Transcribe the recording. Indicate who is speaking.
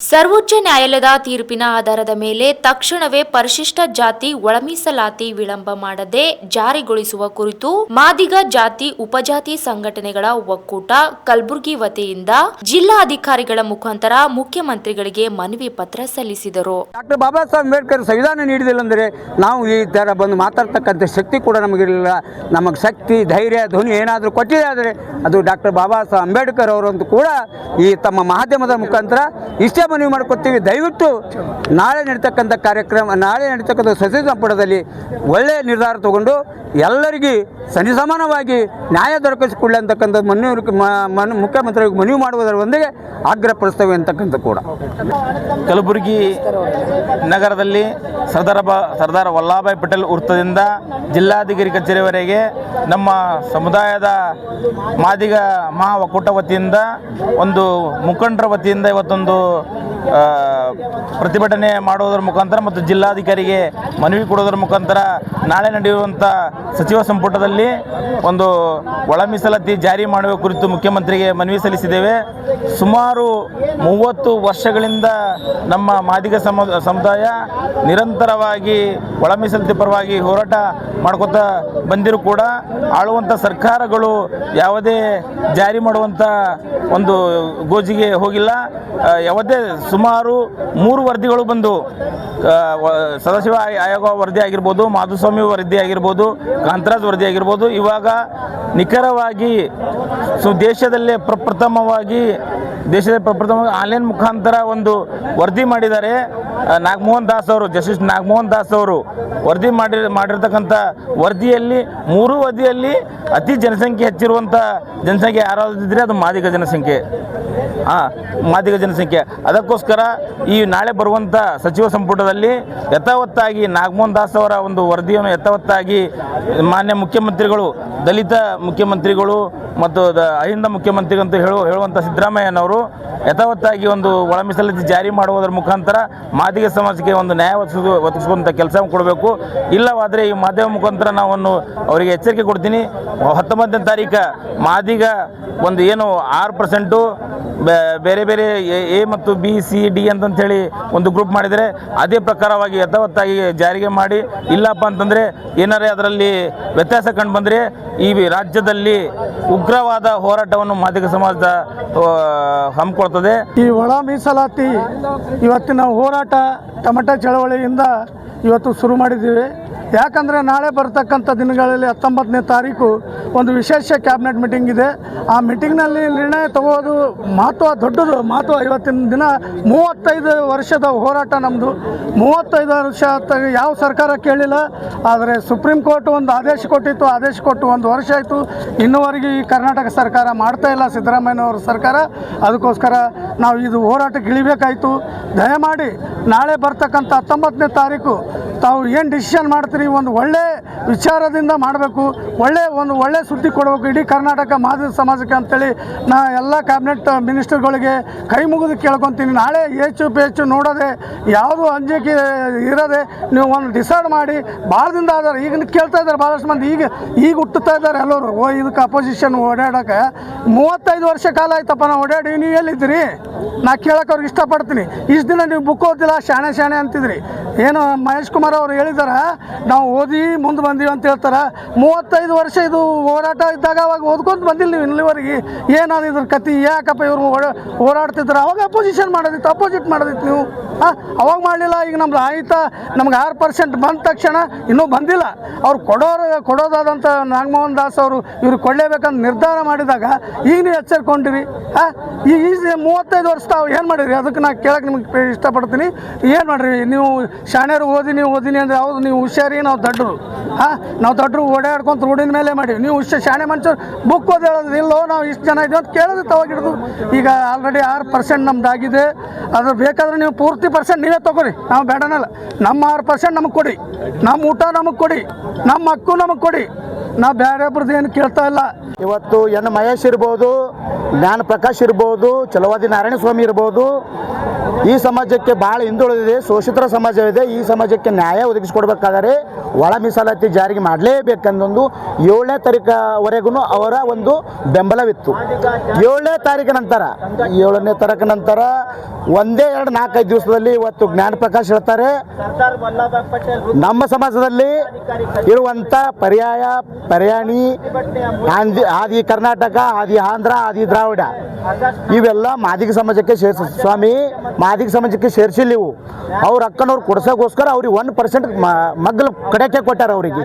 Speaker 1: ಸರ್ವೋಚ್ಚ ನ್ಯಾಯಾಲಯದ ತೀರ್ಪಿನ ಆಧಾರದ ಮೇಲೆ ತಕ್ಷಣವೇ ಪರಿಶಿಷ್ಟ ಜಾತಿ ಒಳಮೀಸಲಾತಿ ವಿಳಂಬ ಮಾಡದೆ ಜಾರಿಗೊಳಿಸುವ ಕುರಿತು ಮಾದಿಗ ಜಾತಿ ಉಪಜಾತಿ ಸಂಘಟನೆಗಳ ಒಕ್ಕೂಟ ಕಲಬುರಗಿ ವತಿಯಿಂದ ಜಿಲ್ಲಾಧಿಕಾರಿಗಳ ಮುಖಾಂತರ ಮುಖ್ಯಮಂತ್ರಿಗಳಿಗೆ ಮನವಿ ಪತ್ರ ಸಲ್ಲಿಸಿದರು.
Speaker 2: ಡಾಕ್ಟರ್ ಬಾಬಾ ಸಾಹೇಬ್ ಅಂಬೇಡ್ಕರ್ ಸಂವಿಧಾನ ನೀಡಿದಿಲ್ಲ ಅಂದ್ರೆ ನಾವು ಈ ತರ ಬಂದು ಮಾತಾಡ್ತಕ್ಕಂಥ ಶಕ್ತಿ ಕೂಡ ನಮಗಿರಲಿಲ್ಲ. ನಮಗೆ ಶಕ್ತಿ, ಧೈರ್ಯ, ಧ್ವನಿ ಏನಾದರೂ ಕೊಟ್ಟಿದೆ ಆದರೆ ಅದು ಡಾಕ್ಟರ್ ಬಾಬಾ ಸಾಹೇಬ್ ಅಂಬೇಡ್ಕರ್ ಅವರಂತೂ ಕೂಡ ಈ ತಮ್ಮ ಮಾಧ್ಯಮದ ಮುಖಾಂತರ ಇಷ್ಟೇ ಮನವಿ ಮಾಡ್ಕೊತೀವಿ. ದಯವಿಟ್ಟು ನಾಳೆ ನಡೀತಕ್ಕಂಥ ಕಾರ್ಯಕ್ರಮ, ನಾಳೆ ನಡೀತಕ್ಕಂಥ ಸಸಿ ಸಂಪುಟದಲ್ಲಿ ಒಳ್ಳೆಯ ನಿರ್ಧಾರ ತಗೊಂಡು ಎಲ್ಲರಿಗೂ ಸರಿಸಮಾನವಾಗಿ ನ್ಯಾಯ ದೊರಕಿಸಿಕೊಳ್ಳಿ ಅಂತಕ್ಕಂಥ ಮನವಿ ಮನ್ ಮುಖ್ಯಮಂತ್ರಿಗೆ ಮನವಿ ಮಾಡುವುದರ ಒಂದಿಗೆ ಆಗ್ರಹಪಡಿಸ್ತೇವೆ ಅಂತಕ್ಕಂಥ ಕೂಡ.
Speaker 3: ಕಲಬುರಗಿ ನಗರದಲ್ಲಿ ಸರ್ದಾರ ಬ, ಸರ್ದಾರ್ ವಲ್ಲಭಾಯ್ ಪಟೇಲ್ ವೃತ್ತದಿಂದ ಜಿಲ್ಲಾಧಿಕಾರಿ ಕಚೇರಿವರೆಗೆ ನಮ್ಮ ಸಮುದಾಯದ ಮಾದಿಗ ಮಹಾ ಒಕ್ಕೂಟ ವತಿಯಿಂದ ಒಂದು ಮುಖಂಡರ ವತಿಯಿಂದ ಇವತ್ತೊಂದು ಆ, ಪ್ರತಿಭಟನೆ ಮಾಡುವುದರ ಮುಖಾಂತರ ಮತ್ತು ಜಿಲ್ಲಾಧಿಕಾರಿಗೆ ಮನವಿ ಕೊಡೋದರ ಮುಖಾಂತರ ನಾಳೆ ನಡೆಯುವಂಥ ಸಚಿವ ಸಂಪುಟದಲ್ಲಿ ಒಂದು ಒಳ ಮೀಸಲಾತಿ ಜಾರಿ ಮಾಡುವ ಕುರಿತು ಮುಖ್ಯಮಂತ್ರಿಗೆ ಮನವಿ ಸಲ್ಲಿಸಿದ್ದೇವೆ. ಸುಮಾರು ಮೂವತ್ತು ವರ್ಷಗಳಿಂದ ನಮ್ಮ ಮಾದಿಗ ಸಮ, ಸಮುದಾಯ ನಿರಂತರವಾಗಿ ಒಳ ಮೀಸಲಾತಿ ಪರವಾಗಿ ಹೋರಾಟ ಮಾಡ್ಕೋತಾ ಬಂದಿರೂ ಕೂಡ ಆಳುವಂಥ ಸರ್ಕಾರಗಳು ಯಾವುದೇ ಜಾರಿ ಮಾಡುವಂಥ ಒಂದು ಗೋಜಿಗೆ ಹೋಗಿಲ್ಲ. ಯಾವುದೇ ಸುಮಾರು ಮೂರು ವರದಿಗಳು ಬಂದು ಸದಾಶಿವ ಆಯ- ಆಯೋಗ ವರದಿ ಆಗಿರ್ಬೋದು, ಮಾಧುಸ್ವಾಮಿ ವರದಿ ಆಗಿರ್ಬೋದು, ಕಾಂತರಾಜ್ ವರದಿ ಆಗಿರ್ಬೋದು, ಇವಾಗ ನಿಖರವಾಗಿ ಸೊ ದೇಶದಲ್ಲೇ ಪ್ರಪ್ರಥಮವಾಗಿ ದೇಶದ ಪ್ರಪ್ರಥಮವಾಗಿ ಆನ್ಲೈನ್ ಮುಖಾಂತರ ಒಂದು ವರದಿ ಮಾಡಿದ್ದಾರೆ. ನಾಗಮೋಹನ್ ದಾಸ್ ಅವರು, ಜಸ್ಟಿಸ್ ನಾಗಮೋಹನ್ ದಾಸ್ ಅವರು ವರದಿ ಮಾಡಿ, ಮಾಡಿರ್ತಕ್ಕಂಥ ವರದಿಯಲ್ಲಿ, ಮೂರು ವರದಿಯಲ್ಲಿ ಅತಿ ಜನಸಂಖ್ಯೆ ಹೆಚ್ಚಿರುವಂಥ ಜನಸಂಖ್ಯೆ ಯಾರಾದಿದ್ರೆ ಅದು ಮಾದಿಗ ಜನಸಂಖ್ಯೆ. ಹಾಂ ಮಾದಿಗ ಜನಸಂಖ್ಯೆ. ಅದಕ್ಕೋಸ್ಕರ ಈ ನಾಳೆ ಬರುವಂಥ ಸಚಿವ ಸಂಪುಟದಲ್ಲಿ ಯಥಾವತ್ತಾಗಿ ನಾಗಮೋಹನ್ ದಾಸ್ ಅವರ ಒಂದು ವರದಿಯನ್ನು ಯಥಾವತ್ತಾಗಿ ಮಾನ್ಯ ಮುಖ್ಯಮಂತ್ರಿಗಳು, ದಲಿತ ಮುಖ್ಯಮಂತ್ರಿಗಳು ಮತ್ತು ಅಹಿಂದ ಮುಖ್ಯಮಂತ್ರಿ ಅಂತ ಹೇಳು ಹೇಳುವಂಥ ಸಿದ್ದರಾಮಯ್ಯನವರು ಯಥಾವತ್ತಾಗಿ ಒಂದು ಒಳ ಜಾರಿ ಮಾಡುವುದರ ಮುಖಾಂತರ ಮಾದಿಗ ಸಮಾಜಕ್ಕೆ ಒಂದು ನ್ಯಾಯ ಒದಗಿಸೋ ಒದಗಿಸುವಂಥ ಕೆಲಸ ಕೊಡಬೇಕು. ಇಲ್ಲವಾದರೆ ಈ ಮಾಧ್ಯಮ ಮುಖಾಂತರ ನಾವನ್ನು ಅವರಿಗೆ ಎಚ್ಚರಿಕೆ ಕೊಡ್ತೀನಿ. ಹತ್ತೊಂಬತ್ತನೇ ತಾರೀಕು ಮಾದಿಗ ಒಂದು ಏನು ಆರು ಪರ್ಸೆಂಟು ಬೇರೆ ಬೇರೆ ಎ ಮತ್ತು ಬಿ, ಸಿ, ಡಿ ಅಂತಂಥೇಳಿ ಒಂದು ಗ್ರೂಪ್ ಮಾಡಿದರೆ ಅದೇ ಪ್ರಕಾರವಾಗಿ ಯಥಾವತ್ತಾಗಿ ಜಾರಿಗೆ ಮಾಡಿ, ಇಲ್ಲಪ್ಪ ಅಂತಂದರೆ ಏನಾರೇ ಅದರಲ್ಲಿ ವ್ಯತ್ಯಾಸ ಕಂಡು ಬಂದರೆ ಈ ರಾಜ್ಯದಲ್ಲಿ ಉಗ್ರವಾದ ಹೋರಾಟವನ್ನು ಮಾದಿಗ ಸಮಾಜದ ಹಮ್ಮಿಕೊಳ್ತದೆ.
Speaker 4: ಈ ಒಳ ಮೀಸಲಾತಿ, ಇವತ್ತಿನ ಹೋರಾಟ ಟಮಟ ಚಳವಳಿಯಿಂದ ಇವತ್ತು ಶುರು ಮಾಡಿದ್ದೀವಿ. ಯಾಕಂದರೆ ನಾಳೆ ಬರ್ತಕ್ಕಂಥ ದಿನಗಳಲ್ಲಿ ಹತ್ತೊಂಬತ್ತನೇ ತಾರೀಕು ಒಂದು ವಿಶೇಷ ಕ್ಯಾಬಿನೆಟ್ ಮೀಟಿಂಗ್ ಇದೆ. ಆ ಮೀಟಿಂಗ್ನಲ್ಲಿ ನಿರ್ಣಯ ತಗೋದು ಮಹತ್ವ, ದೊಡ್ಡದು ಮಹತ್ವ. ಇವತ್ತಿನ ದಿನ ಮೂವತ್ತೈದು ವರ್ಷದ ಹೋರಾಟ ನಮ್ಮದು ಮೂವತ್ತೈದು ವರ್ಷ ಯಾವ ಸರ್ಕಾರ ಕೇಳಿಲ್ಲ. ಆದರೆ ಸುಪ್ರೀಂ ಕೋರ್ಟ್ ಒಂದು ಆದೇಶ ಕೊಟ್ಟಿತ್ತು, ಆದೇಶ ಕೊಟ್ಟು ಒಂದು ವರ್ಷ ಆಯಿತು. ಇನ್ನೂವರೆಗೆ ಈ ಕರ್ನಾಟಕ ಸರ್ಕಾರ ಮಾಡ್ತಾ ಇಲ್ಲ ಸಿದ್ದರಾಮಯ್ಯನವರ ಸರ್ಕಾರ. ಅದಕ್ಕೋಸ್ಕರ ನಾವು ಇದು ಹೋರಾಟಕ್ಕೆ ಇಳಿಬೇಕಾಯಿತು. ದಯಮಾಡಿ ನಾಳೆ ಬರ್ತಕ್ಕಂಥ ಹತ್ತೊಂಬತ್ತನೇ ತಾರೀಕು ತಾವು ಏನು ಡಿಸಿಷನ್ ಮಾಡ್ತೀರಿ? ಒಂದು ಒಳ್ಳೆ ವಿಚಾರದಿಂದ ಮಾಡಬೇಕು, ಒಳ್ಳೆ ಒಂದು ಒಳ್ಳೆ ಸುದ್ದಿ ಕೊಡಬೇಕು. ಇಡೀ ಕರ್ನಾಟಕ ಮಾದರಿ ಸಮಾಜಕ್ಕೆ ಅಂತೇಳಿ ನಾ ಎಲ್ಲ ಕ್ಯಾಬಿನೆಟ್ ಮಿನಿಸ್ಟರ್ಗಳಿಗೆ ಕೈ ಮುಗಿದು ಕೇಳ್ಕೊತೀನಿ. ನಾಳೆ ಹೆಚ್ಚು ಪೇಚು ನೋಡೋದೆ, ಯಾವುದು ಅಂಜಿಕೆ ಇರೋದೆ ನೀವು ಒಂದು ಡಿಸೈಡ್ ಮಾಡಿ ಭಾಳ ದಿನ ಆದಾರೆ, ಈಗ ಕೇಳ್ತಾ ಇದ್ದಾರೆ ಭಾಳಷ್ಟು ಮಂದಿ. ಈಗ ಈಗ ಹುಟ್ಟುತ್ತಾ ಇದ್ದಾರೆ ಎಲ್ಲರೂ. ಓ, ಇದಕ್ಕೆ ಅಪೋಸಿಷನ್ ಓಡಾಡೋಕೆ ಮೂವತ್ತೈದು ವರ್ಷ ಕಾಲ ಆಯ್ತಪ್ಪ ನಾವು ಓಡಾಡಿ, ನೀವು ಎಲ್ಲಿದ್ದೀರಿ? ನಾ ಕೇಳಕ್ಕೆ ಅವ್ರಿಗೆ ಇಷ್ಟಪಡ್ತೀನಿ. ಇಷ್ಟು ದಿನ ನೀವು ಬುಕ್ ಓದಿಲ್ಲ ಶಾಣೆ ಶಾಣೆ ಅಂತಿದ್ರಿ. ಏನು, ಮಹೇಶ್ ಕುಮಾರ್ ಅವರು ಹೇಳಿದಾರ, ನಾವು ಓದಿ ಮುಂದೆ ಬಂದೀವಿ ಅಂತ ಹೇಳ್ತಾರೆ. ಮೂವತ್ತೈದು ವರ್ಷ ಇದು ಹೋರಾಟ ಇದ್ದಾಗ ಅವಾಗ ಓದ್ಕೊಂತ ಬಂದಿಲ್ಲ ನೀವು ಇಲ್ಲಿವರೆಗೆ. ಏನಾದ್ರು ಇದ್ರ ಕತಿ ಯಾಕಪ್ಪ ಇವ್ರು ಓಡಾಡ್ತಿದ್ರು? ಅವಾಗ ಅಪೋಸಿಷನ್ ಮಾಡೋದಿತ್ತು ಅಪೋಸಿಟ್ ಮಾಡೋದಿತ್ತು ನೀವು. ಅವಾಗ ಮಾಡಲಿಲ್ಲ. ಈಗ ನಮ್ದು ಆಯ್ತಾ. ನಮ್ಗೆ ಆರು ಪರ್ಸೆಂಟ್ ಬಂದ ತಕ್ಷಣ ಇನ್ನೂ ಬಂದಿಲ್ಲ. ಅವ್ರು ಕೊಡೋರು ಕೊಡೋದಾದಂಥ ನಾಗಮೋಹನ್ ದಾಸ್ ಅವರು ಇವ್ರಿಗೆ ಕೊಡಲೇಬೇಕಂತ ನಿರ್ಧಾರ ಮಾಡಿದಾಗ ಈಗ ನೀವು ಎಚ್ಚರಿಕೊಂಡಿರಿ. ಹಾಂ ಈ ಈ ಮೂವತ್ತೈದು ವರ್ಷ ತಾವು ಏನು ಮಾಡಿರಿ ಅದಕ್ಕೆ ನಾನು ಕೇಳಕ್ಕೆ ನಿಮ್ಗೆ ಇಷ್ಟಪಡ್ತೀನಿ. ಏನು ಮಾಡಿರಿ? ನೀವು ಶಾಣ್ಯರು ಓದಿನಿ ಓದಿನಿ ಅಂದರೆ ಹೌದು, ನೀವು ಹುಷಾರಿ, ನಾವು ದಡ್ಡರು ಹಾಂ ನಾವು ದಡ್ಡರು ಓಡಾಡ್ಕೊಂತ ರೋಡಿನ ಮೇಲೆ ಮಾಡಿ ನೀವು ಹುಷ ಶಾಣೆ ಮನುಷ್ಯರು ಬುಕ್ ಓದಿ ಹೇಳೋದು ಇಲ್ಲೋ, ನಾವು ಇಷ್ಟು ಜನ ಇದ್ದೀವಿ ಅಂತ ಕೇಳೋದು ತವಾಗಿಡ್ದು ಈಗ ಆಲ್ರೆಡಿ ಆರು ಪರ್ಸೆಂಟ್ ನಮ್ದಾಗಿದೆ. ಅದು ಬೇಕಾದ್ರೆ ನೀವು ಪೂರ್ತಿ ಪರ್ಸೆಂಟ್ ನೀವೇ ತಗೋರಿ ನಾವು ಬೇಡನಲ್ಲ. ನಮ್ಮ ಆರು ಪರ್ಸೆಂಟ್ ನಮಗೆ ಕೊಡಿ. ನಮ್ಮ ಊಟ ನಮಗೆ ಕೊಡಿ. ನಮ್ಮ ಹಕ್ಕು ನಮಗೆ ಕೊಡಿ. ನಾ ಬೇರೆಬ್ರದ್ದು ಏನು ಕೇಳ್ತಾ ಇಲ್ಲ.
Speaker 5: ಇವತ್ತು ಎನ್ ಮಹೇಶ್ ಇರ್ಬೋದು, ಜ್ಞಾನ ಪ್ರಕಾಶ್ ಇರ್ಬೋದು ಚಲವಾದಿ ನಾರಾಯಣ ಸ್ವಾಮಿ ಇರ್ಬೋದು. ಈ ಸಮಾಜಕ್ಕೆ ಭಾಳ ಹಿಂದುಳಿದಿದೆ, ಶೋಷಿತರ ಸಮಾಜವಿದೆ. ಈ ಸಮಾಜಕ್ಕೆ ನ್ಯಾಯ ಒದಗಿಸಿಕೊಡ್ಬೇಕಾದರೆ ಒಳ ಮೀಸಲಾತಿ ಜಾರಿಗೆ ಮಾಡಲೇಬೇಕೆಂದೊಂದು ಏಳನೇ ತಾರೀಕವರೆಗೂ ಅವರ ಒಂದು ಬೆಂಬಲವಿತ್ತು. ಏಳನೇ ತಾರೀಕು ನಂತರ, ಏಳನೇ ತಾರೀಕು ನಂತರ ಒಂದೇ ಎರಡು ನಾಲ್ಕೈದು ದಿವಸದಲ್ಲಿ ಇವತ್ತು ಜ್ಞಾನ ಪ್ರಕಾಶ್ ಹೇಳ್ತಾರೆ, ನಮ್ಮ ಸಮಾಜದಲ್ಲಿ ಇರುವಂಥ ಪರ್ಯಾಯ ಪರ್ಯಾಣಿ ಆಂಧಿ, ಆದಿ ಕರ್ನಾಟಕ, ಆದಿ ಆಂಧ್ರ, ಆದಿ ದ್ರಾವಿಡ. ಇವೆಲ್ಲ ಮಾದಿಗ ಸಮಾಜಕ್ಕೆ ಸೇರ್ಸ, ಸ್ವಾಮಿ, ಮಾದಿಗ ಸಮಾಜಕ್ಕೆ ಸೇರಿಸಿಲ್ಲ ಇವು. ಅವ್ರ ಅಕ್ಕನವ್ರು ಕೊಡ್ಸೋಕ್ಕೋಸ್ಕರ ಅವ್ರಿಗೆ ಒನ್ ಪರ್ಸೆಂಟ್ ಮಗ್ಲು ಕಡೆಕೆ ಕೊಟ್ಟಾರ ಅವರಿಗೆ.